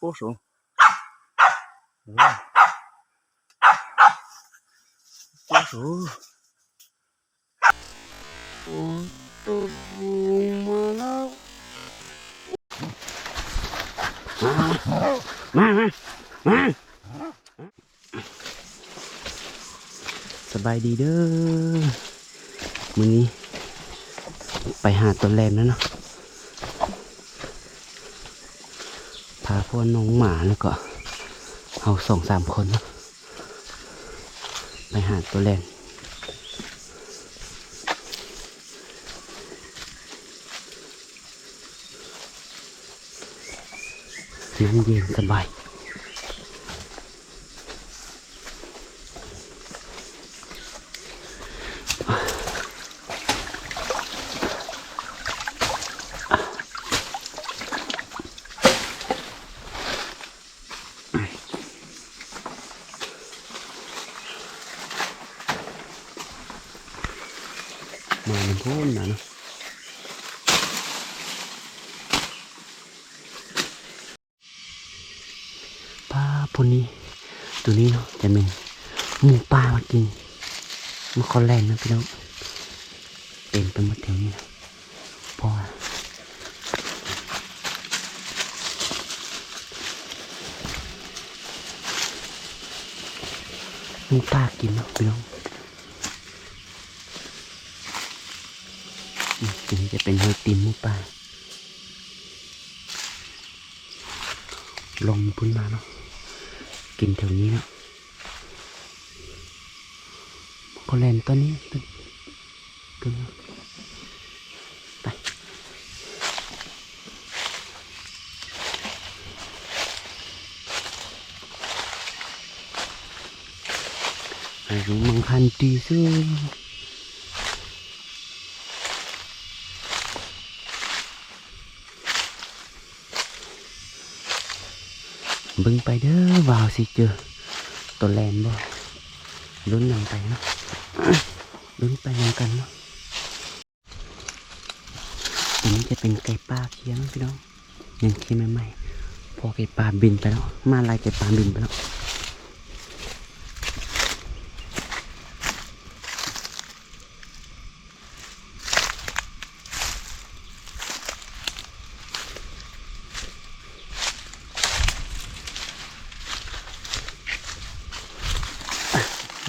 โอ้สูงโอ้สูงโอ้ตัวมาแล้วมามามาสบายดีเด้อมื้อนี้ไปหาตัวแรมแล้วเนาะ พวกน้องหมาแล้วก็ เอาสองสามคน ไปหาตัวแรงน้ำเย็นสบาย มามันพูดนะเนาะปลาพ วกนี้ ตัวนี้เนาะจะเป็นหมูป่ามากินมันคอนแลนนะพี่น้องเต็มไปหมดแถวนี้นะพราะว่าหมูป่ากินเนาะพี่น้องนนี้จะเป็นเฮอติมหมูป่าลงพุ่นมาเนาะ กินแถวนี้นาะก็แลนตัวนี้ตัวตัวนี้ไปอ้รู้มังคันตีซื้อ บึงไปเด้อวาวสิเจอตัวแลนบ่ลุ้นนำไปเนาะลุ้นไปนำกันเนาะอันนี้จะเป็นไก่ป่าเคียงพี่น้องยังเคียงใหม่ๆพอไก่ป่าบินไปแล้วมาลายไก่ป่าบินไปแล้ว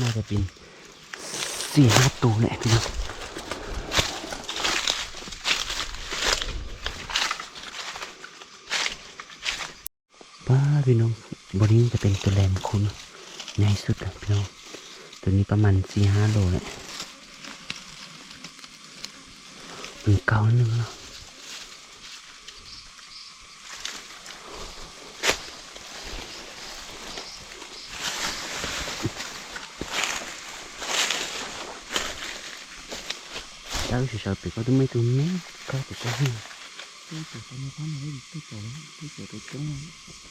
น่าจะเป็นสี่ห้าตัวแหละพี่น้องป้าพี่น้อง บนนี้จะเป็นตัวแหลมคุณใหญ่สุดนะพี่น้องตัวนี้ประมาณสี่ห้าโลเลยมันเก้าหนึ่งเนาะเจ้าเฉยๆไปก็ต้ไม่ตุ้มแม่ก็จะต้องให้ตัวนี้ทำอะไรตัวนี้ตัวนี้ตัวนี้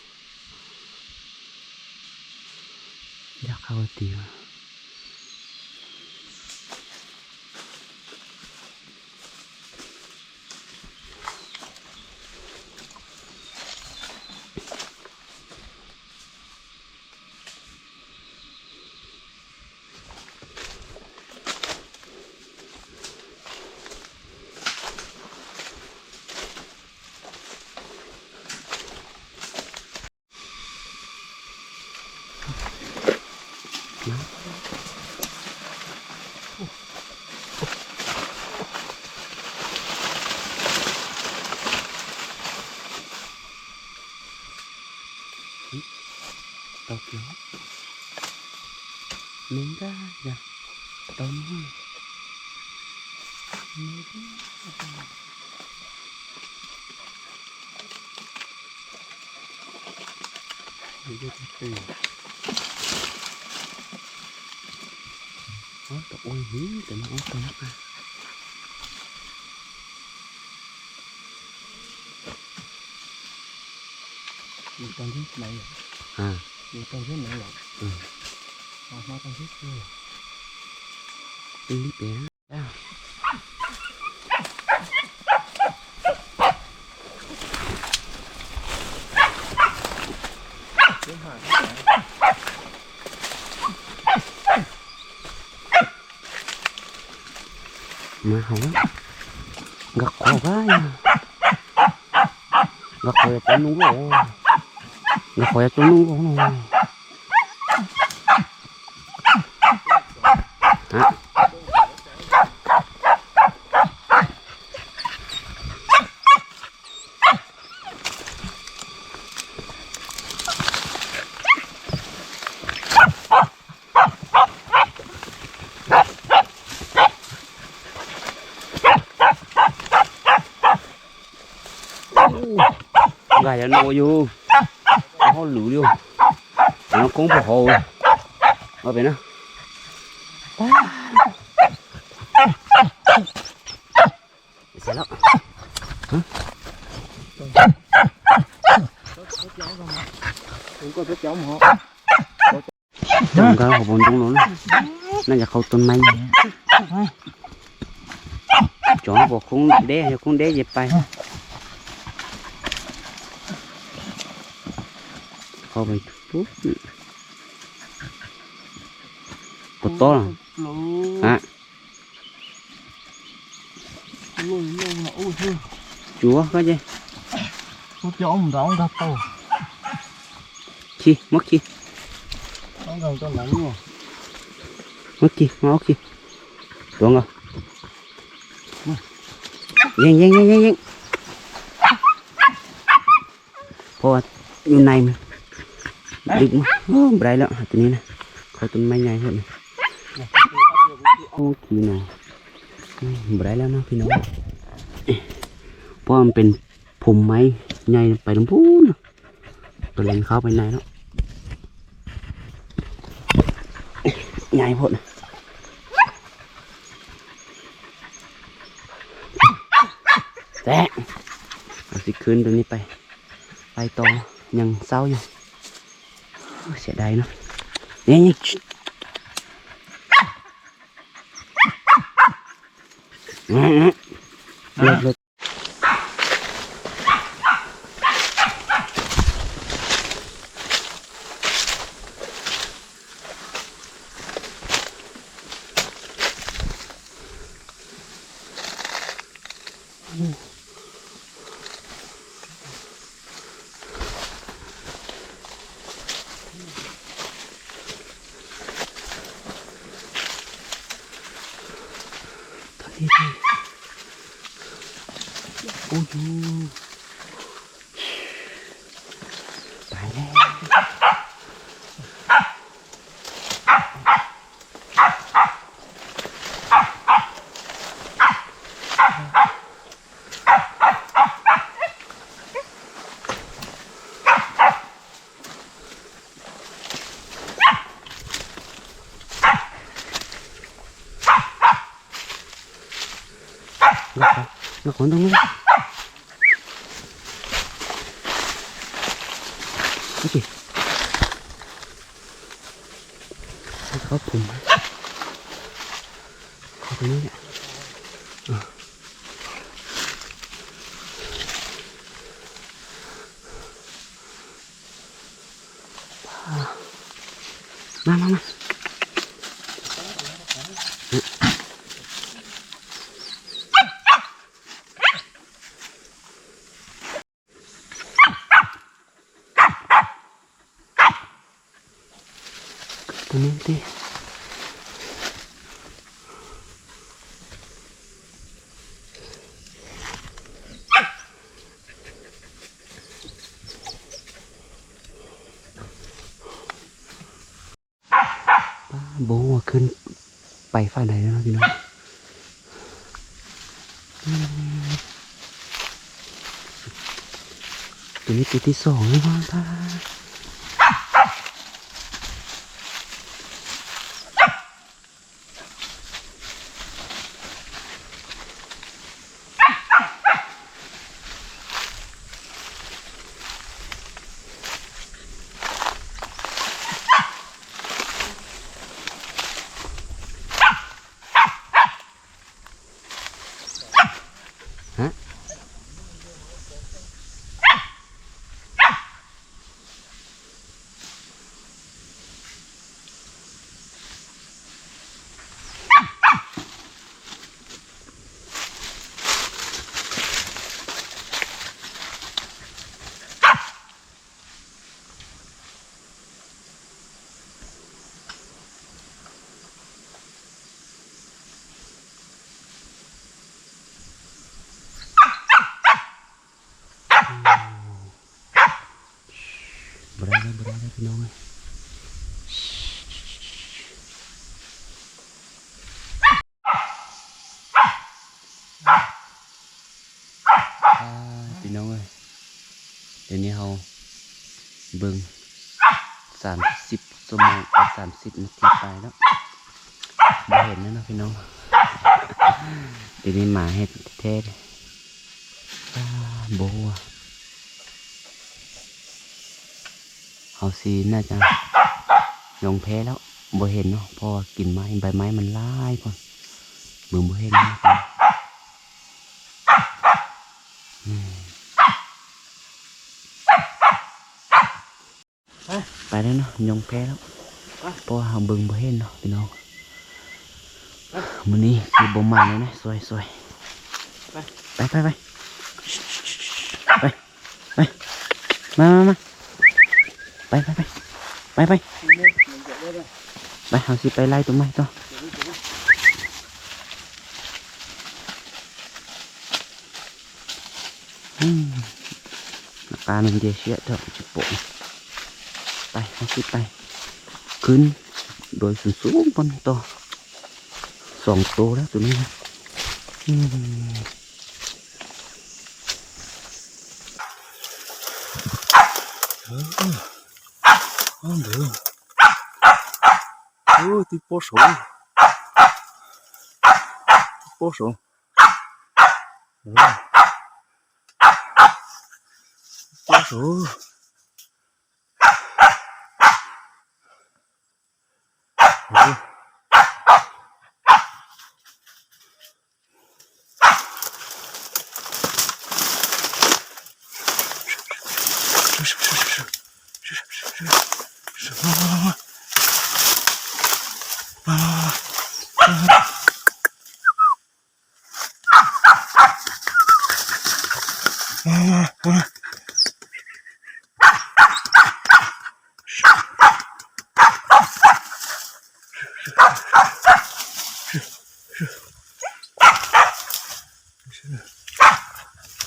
เข้า 농가야 너무 이게 됐대요 어, 또 nó 힘들면 어떤 거 Mình còn cái này à. Mình còn cái này rồi. Ừ. อาตัวนักมาอยู่ตรงที่ไหนเหรอ อ่า อยู่ตรงที่ไหนเหรอ อืม ออกมาตรงที่นี่เหรอ รีบไปนะอ้าว เดี๋ยวหา มา hầu gật cổ quá gật cổ cho nung rồi gật cổ cho nung rồi hả gà nó vô nó lử vô nó cũng phải hồ ở bên đó sao đó ผมก็จะจ้อมเหรอ trồng cái hồ bồn trong nó nó là khâu tôn manh chó bộ không đế không đế dẹp bay khâu bay chút bột to à รู้ hả ลุยลุยนะอู้ชื่อ chúa có gì กูจ้อมร้องดับโต chi mất chi ร้อง ดึงมาโอ้ไรแล้วตัวนี้นะเขาต้นไม้ใหญ่เลยโอ้ขี้หนอไร้แล้วนะพี่น้องเพราะมันเป็นผมไม้ใหญ่ไปทั้งพูนตัวเล่นเข้าไปในแล้วใหญ่พอดแต่เอาสิคืนตัวนี้ไป ไปต่อยังเศร้าอยู่ เสียดายเนาะเนี่ยเนี่ยชิอืมอืมเลิกเลิกตอนนี้ดิโอ้ยตายแล้ว nó còn đâu nữa cái gì nó có cùng có cái này nè ờ. Mà, mà, mà. Exactamente. โบว่าขึ้นไปฝ่ายไหนแล้วนะพี่น้องตัวนี้ตัวที่สอง แล้วมั้งป้าพี่น้องเลยอ่าพี่น้องเลยเดี๋ยวนี้เราเบิ่งสามสิบชั่วโมงสามสิบนาทีไปแล้วไม่เห็นแล้วเนาะพี่น้องเดี๋ยวนี้หมาเห็ดเทศป้าโบอ เอาซีน่าจะลงแพ้แล้วบ่เห็นเนาะพราะว่ากินไม้ใบไม้มันลายก่อนเบิ่งบ่เห็นเนาะไปแล้วเนาะยงแพ้แล้วเพราะว่าเบิ่งบ่เห็นเนาะพี่น้องมื้อนี้คือบ่มันเลยนะสวยสวยไปไปไปไปไปมามามา ไปไปไปไปไปไปเอาสิไปไล่ตัวไม้ต่ออืมอาการมันเดียเสียเถอะจะปวดไปเอาสิไปขึ้นโดยสูงสูงบนตัวสองตัวแล้วตัวนี้นะอื Ande. Ô, tí pô sống.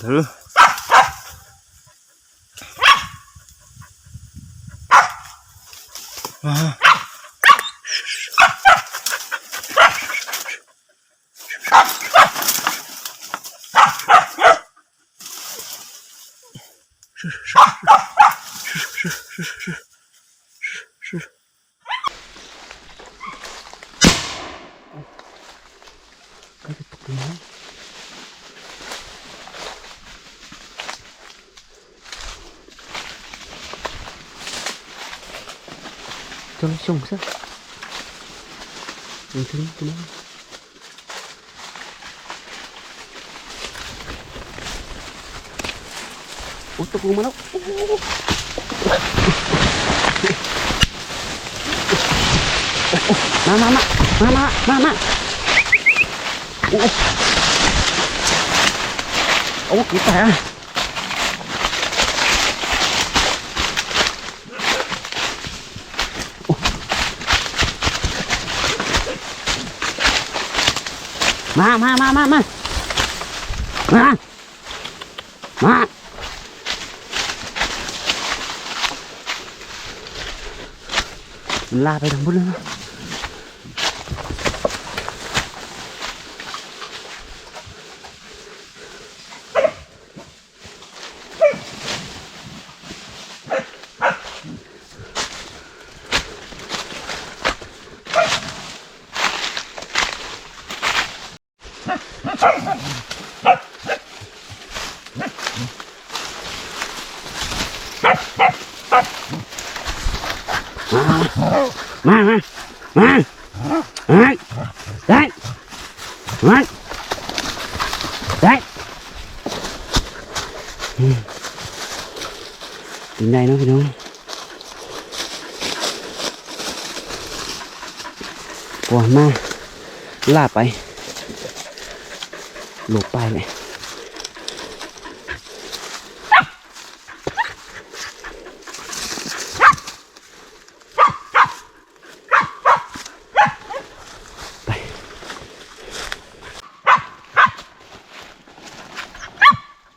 Hello. Cho nó sung sức mình thương cho nó út tục luôn mà nó mà mà mà mà mà mà mà Ủa. Ủa kìa ta Ma ma ma ma ma Ma Ma Mình la ไปทางบนเลยนะ มามามามาได้ได้มาได้อืมถึงได้นาะพี่น้องปวดมากลาไปหลบไปเลย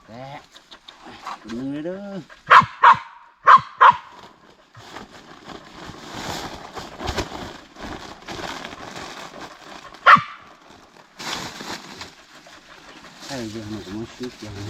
แตะตัวหนึงเลยเด้อ เดี๋ยวหนูก็มาซื้ออย่างนี้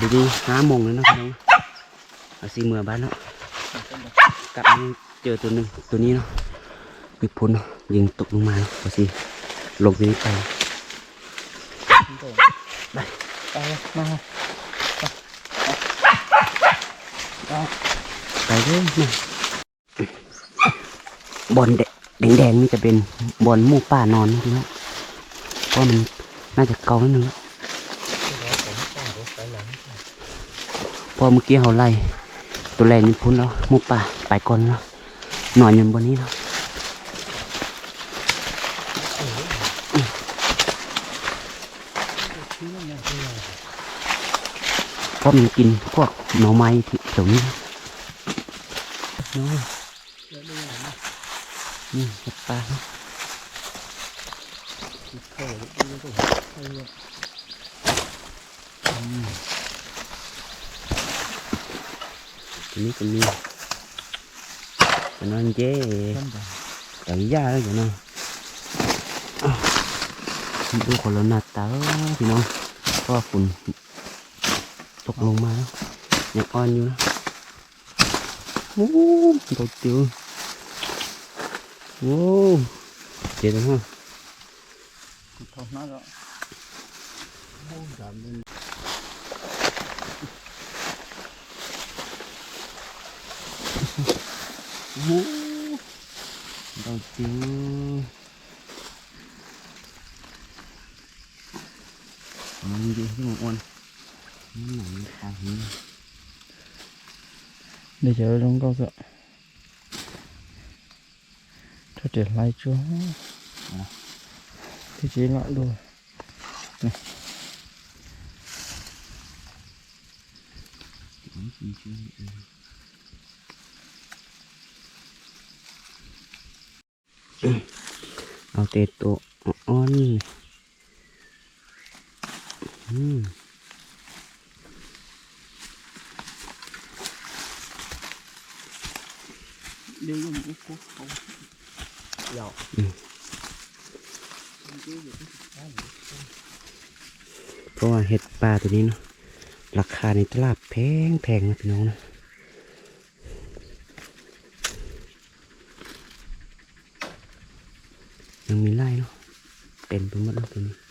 ดีดีห้าโมงแล้วนะพี่น้องเอา สีเมือบ้านเนาะกลับเจอตัวหนึ่งตัวนี้เนาะมีพ้นเนาะยิงตกลงมาเนาะเอสิลงไปนี่ไปไปไปมาไปเลยนะบอลแดงแดงนี่จะเป็นบอลมูป่านอนนะพี่น้องเพราะมันน่าจะเก่านิดนึงแล้วเพอเมื่อกี้เขาไล่ ตัวแรงนี่พ้นแล้วหมูป่าไปก่อนแล้วนอนอยู่บนนี้แล้วเพราะมันกินพวกหน่อไม้ที่แถวนี้นะน้อยนี่เห็ดปลาเนาะตัว นี้ก็มีตัวนั้นเจ๊ตังยาแล้วอยู่เนาะอ้าวดูคนละหน้าตาพี่น้องเพราะว่าฝุ่นตกลงมาแล้วยังอ่อนอยู่นะโอ้ตัวเตียวโอ้เจ๊ตัวฮะ ทองน้อยแล้วโอ้สามเดือนโอ้ตัวเตียวมันดีที่มันอ่อนนี่หนังตาหิน để chờ trong câu sợ cho trẻ lại เอาเตะตัวอ่อนๆนี่อืม đi dùng cái cuốc không dạo เพราะว่าเห็ดปลาตัวนี้เนาะราคาในตลาดแพงแพงนะพี่น้องนะ ยังมีไ